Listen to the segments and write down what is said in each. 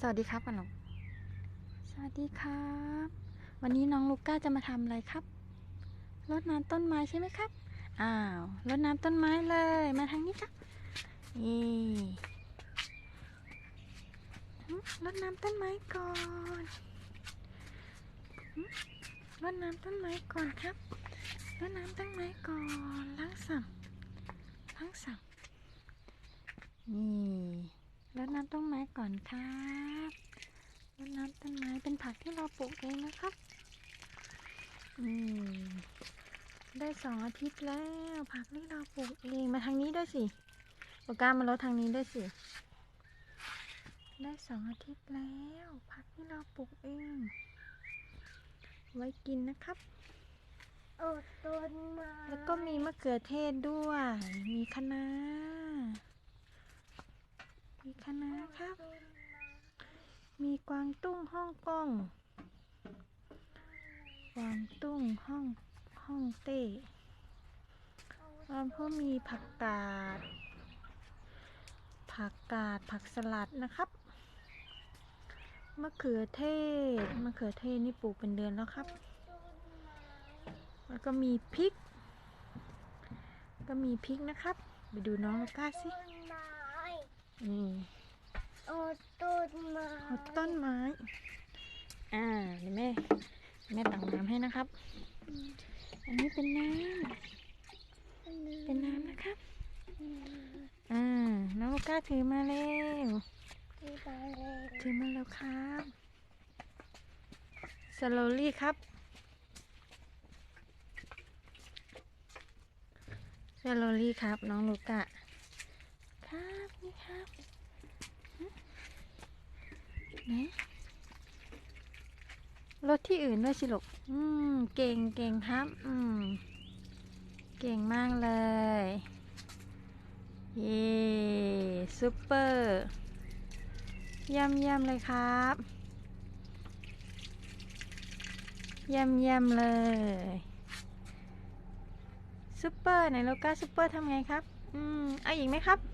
สวัสดีครับกันหรอสวัสดีครับ วันนี้น้องลูก้าจะมาทำอะไรครับรดน้ำต้นไม้ใช่ไหมครับ อ้าวรดน้ำต้นไม้เลย มาทางนี้ครับนี่รดน้ำต้นไม้ก่อนรดน้ำต้นไม้ก่อนครับรดน้ำต้นไม้ก่อนล้างสั่งล้างสั่งนี่ รดน้ำต้นไม้ก่อนครับรดน้ำต้นไม้เป็นผักที่เราปลูกเองนะครับ อืม ได้สองอาทิตย์แล้ว ผักที่เราปลูกเองมาทางนี้ด้วยสิโอกามาลดทางนี้ด้วยสิ ได้สองอาทิตย์แล้ว ผักที่เราปลูกเอง ไว้กินนะครับโอ้ต้นไม้แล้วก็มีมะเขือเทศด้วย มีคะน้า มีคณะครับ มีกวางตุ้งฮ่องกงกวางตุ้งฮ่องฮ่องเต้แล้วก็มีผักกาด ผักกาดผักสลัดนะครับ มะเขือเทศ มะเขือเทศนี่ปลูกเป็นเดือนแล้วครับ แล้วก็มีพริก ก็มีพริกนะครับ ไปดูน้องลูก้าสิ ต้นไม้นี่โอ้ต้นไม้เอาต้นไม้ อ่าเดี๋ยวแม่แม่ตักน้ำให้นะครับ อันนี้เป็นน้ำเป็นน้ำนะครับ อ่า น้องลูก้าถือมาเร็วถือมาแล้วครับ สโลลี่ครับ สโลลี่ครับ น้องลูก้า ครับนี่ครับไหนรถที่อื่นด้วยสิลูกอืม เก่งเก่งครับ อืม เก่งมากเลย เย้ซุปเปอร์เยี่ยมเยี่ยมเลยครับเยี่ยมเยี่ยมเลยซุปเปอร์ไหนโลก้าซุปเปอร์ทำไงครับ อืม เอาอีกไหมครับ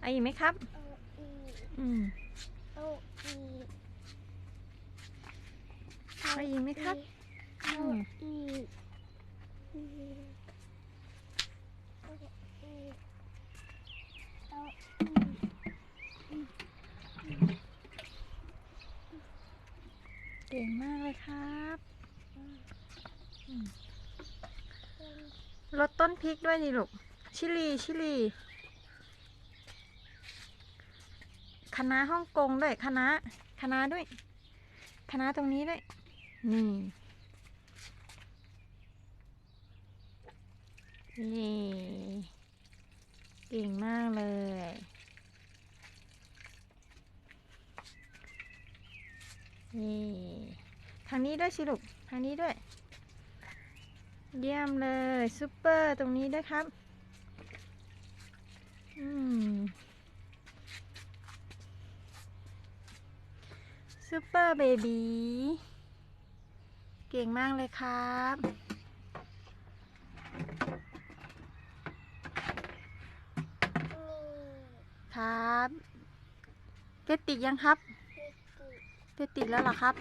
เอาอีกไหมครับ เอาอีกอืมเอาอีกเอาอีกไหมครับเอามอีกอีกเอาอีกเอาอีก เก่งมากเลยครับอืมลดต้นพริกด้วยดิลูก ชิลี ชิลี คณะน้าฮ่องกงด้วยคณะน้าคะด้วยคณะตรงนี้ด้วย นี่ นี่เก่งมากเลย นี่ทางนี้ด้วยสิลูกทางนี้ด้วย เยี่ยมเลยซูเปอร์ตรงนี้ด้วยครับ อืม ซูเปอร์เบบีเก่งมากเลยครับ ครับเกติดยังครับเกติดแล้วเหรอครับ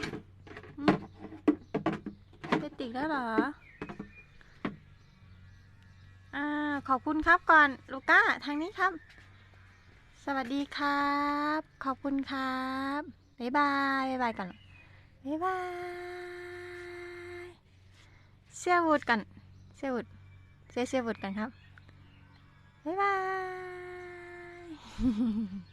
เกติดแล้วเหรออ่าขอบคุณครับก่อนลูก้าทางนี้ครับ สวัสดีครับ ขอบคุณครับ บ๊ายบายบ๊ายบายก่อนบ๊ายบายเสียวุดกันเสียวุดเสียเสียวุดกันครับบ๊ายบาย